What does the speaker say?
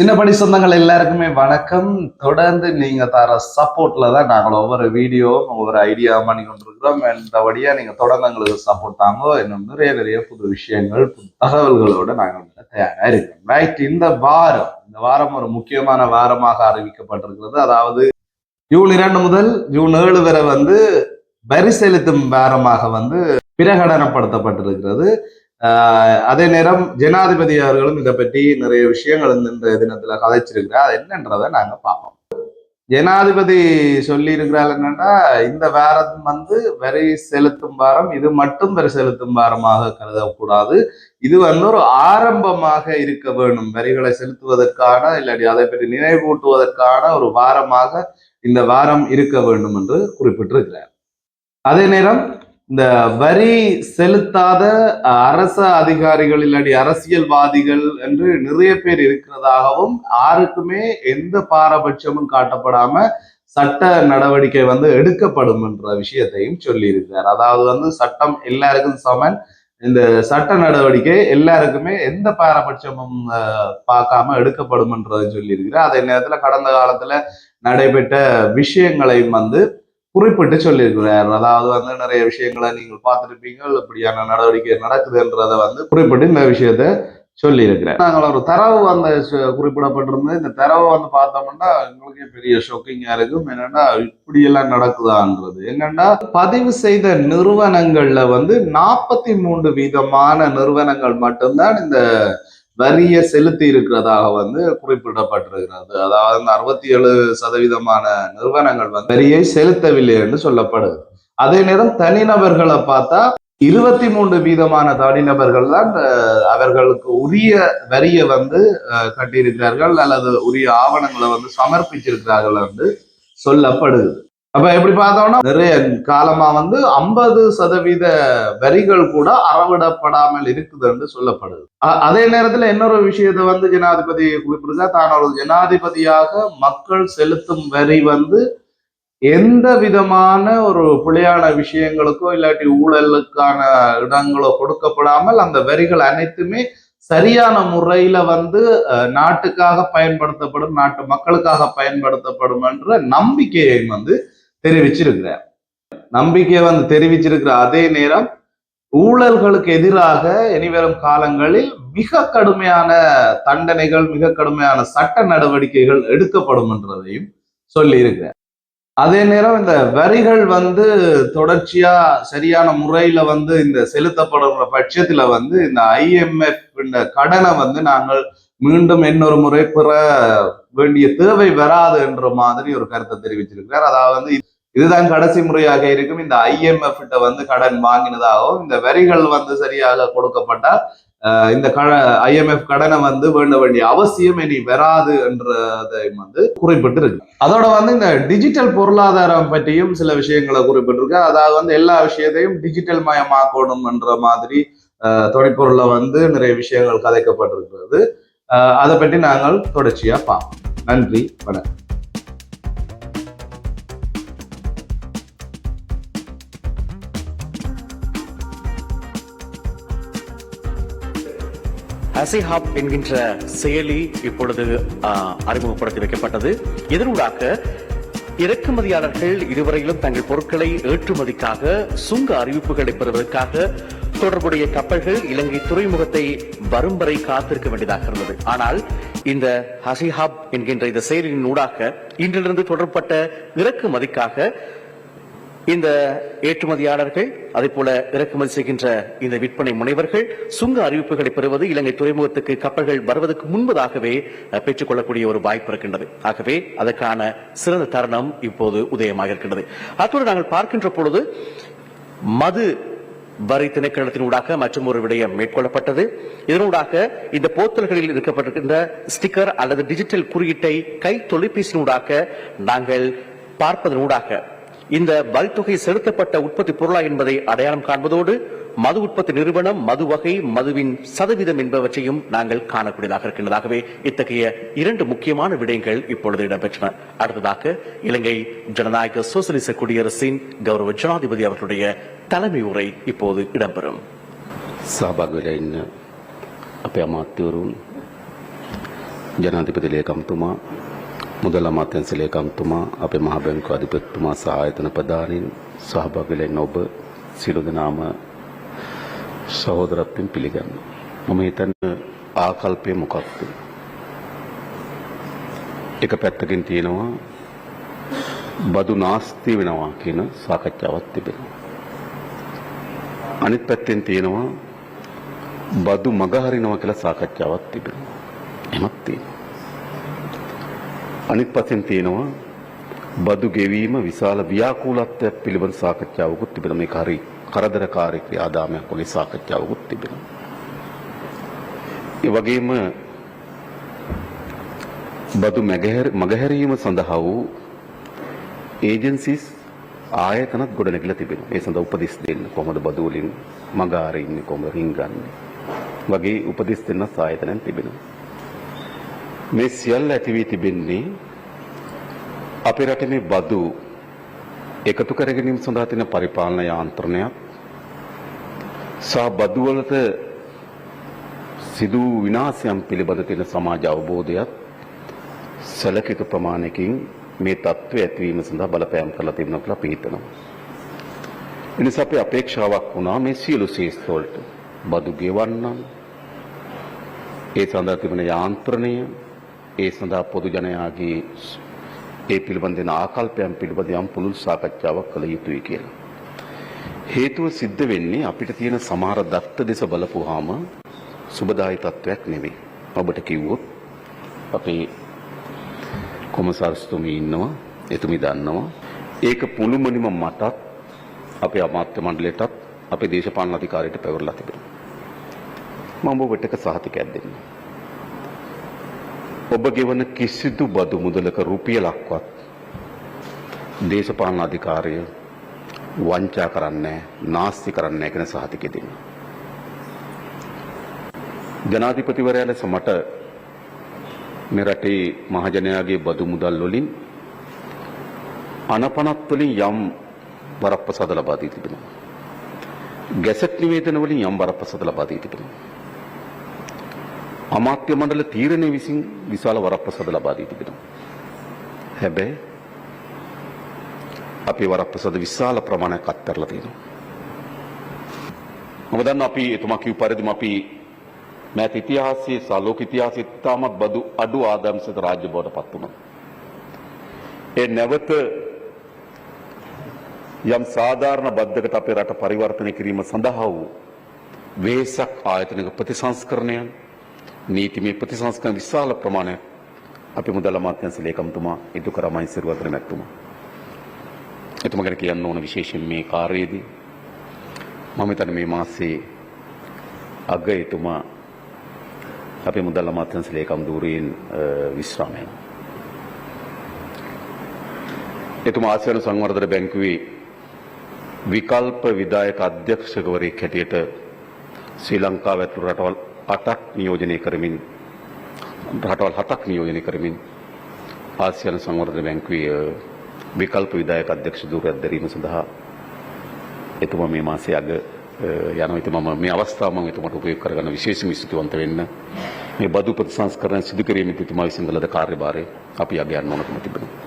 சின்னப்படி சொந்தங்கள் எல்லாருக்குமே வணக்கம். தொடர்ந்து நீங்க தர சப்போர்ட்ல தான் நாங்கள் ஒவ்வொரு வீடியோ ஒவ்வொரு ஐடியா பண்ணி கொண்டிருக்கிறோம். இந்த வழியா நீங்க தொடர்ந்து எங்களுக்கு சப்போர்ட் தாங்க இன்னும் நிறைய நிறைய புது விஷயங்கள் புது தகவல்களோட நாங்கள் தயாரா இருக்கோம். ரைட் இந்த வாரம் இந்த வாரம் ஒரு முக்கியமான வாரமாக அறிவிக்கப்பட்டிருக்கிறது. அதாவது ஜூன் இரண்டு முதல் ஜூன் ஏழு வரை வந்து வரி செலுத்தும் வாரமாக வந்து பிரகடனப்படுத்தப்பட்டிருக்கிறது. அதே நேரம் ஜனாதிபதி அவர்களும் இதை பற்றி நிறைய விஷயங்கள் இந்த- தினத்துல கதைச்சிருக்கிறார். அது என்னன்றதை நாங்க பார்ப்போம். ஜனாதிபதி சொல்லி இருக்கிறாள் என்னன்னா இந்த வாரம் வந்து வரி செலுத்தும் வாரம் இது மட்டும் வரி செலுத்தும் வாரமாக கருதக்கூடாது. இது வந்து ஒரு ஆரம்பமாக இருக்க வேண்டும். வரிகளை செலுத்துவதற்கான இல்லாட்டி அதை பற்றி நினைவூட்டுவதற்கான ஒரு வாரமாக இந்த வாரம் இருக்க வேண்டும் என்று குறிப்பிட்டிருக்கிறார். அதே நேரம் இந்த வரி செலுத்தாத அரச அதிகாரிகள் இல்லாட்டி அரசியல்வாதிகள் என்று நிறைய பேர் இருக்கிறதாகவும் யாருக்குமே எந்த பாரபட்சமும் காட்டப்படாம சட்ட நடவடிக்கை வந்து எடுக்கப்படும் என்ற விஷயத்தையும் சொல்லியிருக்கிறார். அதாவது வந்து சட்டம் எல்லாருக்கும் சமன். இந்த சட்ட நடவடிக்கை எல்லாருக்குமே எந்த பாரபட்சமும் பார்க்காம எடுக்கப்படும் என்றதை சொல்லியிருக்கிறார். அதே நேரத்துல கடந்த காலத்துல நடைபெற்ற விஷயங்களையும் வந்து குறிப்பிட்டு சொல்லியிருக்கிறார். அதாவது வந்து நிறைய விஷயங்களை நீங்கள் பார்த்துருப்பீங்க. இப்படியான நடவடிக்கை நடக்குதுன்றதை வந்து குறிப்பிட்டு இந்த விஷயத்த சொல்லியிருக்கிறேன் நாங்கள் ஒரு தரவு வந்து குறிப்பிடப்பட்டிருந்தது. இந்த தரவை வந்து பார்த்தோம்னா எங்களுக்கே பெரிய ஷொக்கிங்காக இருக்கும். என்னன்னா இப்படியெல்லாம் நடக்குதான்றது. என்னன்னா பதிவு செய்த நிறுவனங்கள்ல வந்து நாற்பத்தி மூன்று வீதமான நிறுவனங்கள் மட்டும்தான் இந்த வரியை செலுத்தி இருக்கிறதாக வந்து குறிப்பிடப்பட்டிருக்கிறது. அதாவது அந்த அறுபத்தி ஏழு சதவீதமான நிறுவனங்கள் வந்து வரியை செலுத்தவில்லை என்று சொல்லப்படுது. அதே நேரம் தனிநபர்களை பார்த்தா இருபத்தி மூன்று வீதமான தனிநபர்கள் தான் அவர்களுக்கு உரிய வரியை வந்து கட்டியிருக்கிறார்கள் அல்லது உரிய ஆவணங்களை வந்து சமர்ப்பிச்சிருக்கிறார்கள் என்று சொல்லப்படுது. அப்ப எப்படி பார்த்தோம்னா நிறைய காலமா வந்து ஐம்பது சதவீத வரிகள் கூட அறவிடப்படாமல் இருக்குது என்று சொல்லப்படுது. அதே நேரத்துல இன்னொரு விஷயத்தை வந்து ஜனாதிபதி குறிப்பிடுங்க. தான் ஒரு ஜனாதிபதியாக மக்கள் செலுத்தும் வரி வந்து எந்த விதமான ஒரு பிழையான விஷயங்களுக்கோ இல்லாட்டி ஊழலுக்கான இடங்களோ கொடுக்கப்படாமல் அந்த வரிகள் அனைத்துமே சரியான முறையில வந்து நாட்டுக்காக பயன்படுத்தப்படும் நாட்டு மக்களுக்காக பயன்படுத்தப்படும் என்ற நம்பிக்கையை வந்து தெரிவிச்சிருக்கிறார் நம்பிக்கையை வந்து தெரிவிச்சிருக்கிற அதே நேரம் ஊழல்களுக்கு எதிராக இனிவரும் காலங்களில் மிக கடுமையான தண்டனைகள் மிக கடுமையான சட்ட நடவடிக்கைகள் எடுக்கப்படும் என்றதையும் சொல்லி இருக்கிறார் அதே நேரம் இந்த வரிகள் வந்து தொடர்ச்சியா சரியான முறையில வந்து இந்த செலுத்தப்படுற பட்சத்துல வந்து இந்த ஐஎம்எஃப் இந்த கடனை வந்து நாங்கள் மீண்டும் இன்னொரு முறை பெற வேண்டிய தேவை வராது என்ற மாதிரி ஒரு கருத்தை தெரிவிச்சிருக்கிறார். அதாவது வந்து இதுதான் கடைசி முறையாக இருக்கும். இந்த ஐஎம்எஃப் கிட்ட வந்து கடன் வாங்கினதாகவும் இந்த வரிகள் வந்து சரியாக கொடுக்கப்பட்டால் இந்த கட ஐஎம்எஃப் கடனை வந்து வேண்ட வேண்டிய அவசியம் இனி வராது என்றதை வந்து குறிப்பிட்டிருக்கு. அதோட வந்து இந்த டிஜிட்டல் பொருளாதாரம் பற்றியும் சில விஷயங்களை குறிப்பிட்டிருக்கு. அதாவது வந்து எல்லா விஷயத்தையும் டிஜிட்டல் மயமாக்கணும் என்ற மாதிரி அஹ், வந்து நிறைய விஷயங்கள் கதைக்கப்பட்டிருக்கிறது. அதை பற்றி நாங்கள் தொடர்ச்சியா பார்ப்போம். நன்றி வணக்கம். அசிஹாப் என்கின்ற செயலி இப்பொழுது அறிமுகப்படுத்தி வைக்கப்பட்டது. இதனூடாக இறக்குமதியாளர்கள் இதுவரையிலும் தங்கள் பொருட்களை ஏற்றுமதிக்காக சுங்க அறிவிப்புகளை பெறுவதற்காக தொடர்புடைய கப்பல்கள் இலங்கை துறைமுகத்தை வரும் வரை காத்திருக்க வேண்டியதாக இருந்தது. ஆனால் இந்த ஹசிஹாப் என்கின்ற இந்த செயலியின் ஊடாக இன்றிலிருந்து தொடர்பட்ட இறக்குமதிக்காக இந்த ஏற்றுமதியாளர்கள் அதே போல இறக்குமதி செய்கின்ற இந்த விற்பனை முனைவர்கள் சுங்க அறிவிப்புகளை பெறுவது இலங்கை துறைமுகத்துக்கு கப்பல்கள் வருவதற்கு முன்பதாகவே பெற்றுக் பெற்றுக்கொள்ளக்கூடிய ஒரு வாய்ப்பு இருக்கின்றது. ஆகவே அதற்கான சிறந்த தருணம் இப்போது உதயமாக இருக்கின்றது. அத்தோடு நாங்கள் பார்க்கின்ற பொழுது மது வரி திணைக்களத்தினூடாக மற்றும் ஒரு விடயம் மேற்கொள்ளப்பட்டது. இதனூடாக இந்த போத்தல்களில் இருக்கப்பட்டிருக்கின்ற ஸ்டிக்கர் அல்லது டிஜிட்டல் குறியீட்டை கை தொலைபேசியினூடாக நாங்கள் பார்ப்பதனூடாக இந்த வரித்தொகை செலுத்தப்பட்ட உற்பத்தி பொருளா என்பதை அடையாளம் காண்பதோடு மது உற்பத்தி நிறுவனம் மது வகை மதுவின் சதவீதம் என்பவற்றையும் நாங்கள் காணக்கூடியதாக இருக்கின்றதாகவே இத்தகைய இரண்டு முக்கியமான விடயங்கள் இப்பொழுது இடம்பெற்றன அடுத்ததாக இலங்கை ஜனநாயக சோசலிச குடியரசின் கௌரவ ஜனாதிபதி அவர்களுடைய தலைமை உரை இப்போது இடம்பெறும் සහභාග වෙලා ඉන්න අපේ අමාත්‍යවරුන් ජනාධිපති ලේකම්තුමා මුදල අමාත්‍යංශ ලේකම්තුමා අපේ මහ බැංකුව අධිපතිතුමා සහ ආයතන ප්‍රධානීන් සහභාගී වෙන ඔබ සියලු දෙනාම සහෝදරත්වයෙන් පිළිගන්නවා. මම හිතන්නේ ආකල්පය මොකක්ද? එක පැත්තකින් තියෙනවා බදු නාස්ති වෙනවා කියන සාකච්ඡාවක් තිබෙනවා. අනිත් පැත්තෙන් තියෙනවා බදු මගහරිනවා කියලා සාකච්ඡාවක් තිබෙනවා. එමත් තියෙනවා. අනිත් පැත්තෙන් තියෙනවා බදු ගෙවීම විශාල ව්‍යාකූලත්වයක් පිළිබඳ සාකච්ඡාවකුත් තිබෙනවා. මේක හරි කරදරකාරී ක්‍රියාදාමයක් වගේ සාකච්ඡාවකුත් තිබෙනවා. ඒ වගේම බදු මගහැර මගහැරීම සඳහා වූ ඒජන්සිස් ආයතනත් ගොඩනැගිලා තිබෙනවා. ඒ සඳහා උපදෙස් දෙන්න කොහොමද බදු වලින් මග අරින්නේ කොහොමද රින්ගන්නේ වගේ උපදෙස් දෙන්න ආයතනයන් තිබෙනවා. මේ සියල්ල ඇති වී තිබෙන්නේ අපේ රටේ මේ බදු එකතු කර ගැනීම සඳහා තියෙන පරිපාලන යාන්ත්‍රණයක්. සහ බදු වලට සිදු වූ විනාශයන් පිළිබඳ තියෙන සමාජ අවබෝධයත් සැලකිත ප්‍රමාණයකින් මේ தત્ත්වය ඇතිවීම සඳහා බලපෑම් කරලා තිබෙනවා කියලා අපි හිතනවා. එනිසා අපේ අපේක්ෂාවක් වුණා මේ සියලු ශේෂ්ඨ වලට. බදු ගෙවන්නන් ඒ සඳහා තිබෙන යාන්ත්‍රණය ඒ සඳහා පොදු ජනයාගේ ඒ පිළිබඳ දෙන ආකල්පයන් පිළිබඳ යම් පුළුල් සාකච්ඡාවක් කළ යුතුයි කියලා. හේතුව සිද්ධ වෙන්නේ අපිට තියෙන සමහර දත්ත දෙස බලපුවාම සුබදායි තත්වයක් නෙවෙයි. ඔබට කිව්වොත් අපේ කොමසාර්ස්තුමී ඉන්නවා එතුමි දන්නවා. ඒක පුළුමනිම මටත් අපේ අමාත්‍ය මණ්ඩලයටත් අපේ දේශපාලන අධිකාරියට පැවරලා තිබෙනවා. මම ඔබට එක සහතිකයක් දෙන්න. ඔබ ගෙවන කිසිදු බදු මුදලක රුපියලක්වත් දේශපාලන අධිකාරය වංචා කරන්නේ නාස්ති කරන්නේ කියන සහතිකය දෙන්න. ජනාධිපතිවරයා ලෙස මට මේ රටේ මහජනයාගේ බදු මුදල් වලින් අනපනත් වලින් යම් වරප්‍රසාද ලබා දී තිබෙනවා. ගැසට් නිවේදන වලින් යම් වරප්‍රසාද ලබා දී තිබෙනවා. අමාත්‍ය මණ්ඩල තීරණය විසින් විශාල වරප්‍රසාද ලබා දී තිබෙනවා. හැබැයි අපේ වරප්‍රසාද විශාල ප්‍රමාණයක් අත්හැරලා තියෙනවා. මම දන්නවා අපි එතුමා කිව් පරිදිම අපි මෑත ඉතිහාසයේ සහ ලෝක ඉතිහාසයේ තාමත් බදු අඩු ආදායම් සහිත රාජ්‍ය බවට පත් වුණා. ඒ නැවත යම් සාධාරණ බද්දකට අපේ රට පරිවර්තනය කිරීම සඳහා වූ වෙහෙසක් ආයතනික ප්‍රතිසංස්කරණයන් නීතිමය ප්‍රතිසංස්කරණ විශාල ප්‍රමාණයක් අපි මුදල් අමාත්‍යාංශ ලේකම්තුමා ඉදු කරමයි සිරුවතර මැතිතුමා. එතුමා ගැන කියන්න ඕන විශේෂයෙන් මේ කාර්යයේදී මම හිතන්නේ මේ මාසයේ අග එතුමා අපේ මුදල් අමාත්‍යංශ ලේකම් ධූරයෙන් විශ්‍රාම යනවා. එතුමා ආසියානු සංවර්ධන බැංකුවේ විකල්ප විදායක අධ්‍යක්ෂකවරයෙක් හැටියට ශ්‍රී ලංකාව ඇතුළු රටවල් 8ක් නියෝජනය කරමින් රටවල් 7ක් නියෝජනය කරමින් ආසියානු සංවර්ධන බැංකුවේ විකල්ප විදායක අධ්‍යක්ෂ ධූරයක් දැරීම සඳහා එතුමා මේ මාසයේ අග යනවා ඉතින් මම මේ අවස්ථාව මම එතුමාට උපයෝග කරගන්න විශේෂම ස්තුතිවන්ත වෙන්න. මේ බදු ප්‍රතිසංස්කරණ සිදු කිරීමේ එතුමා විසින් කළ කාර්යභාරය අපි අග යන්න ඕනකම තිබෙනවා.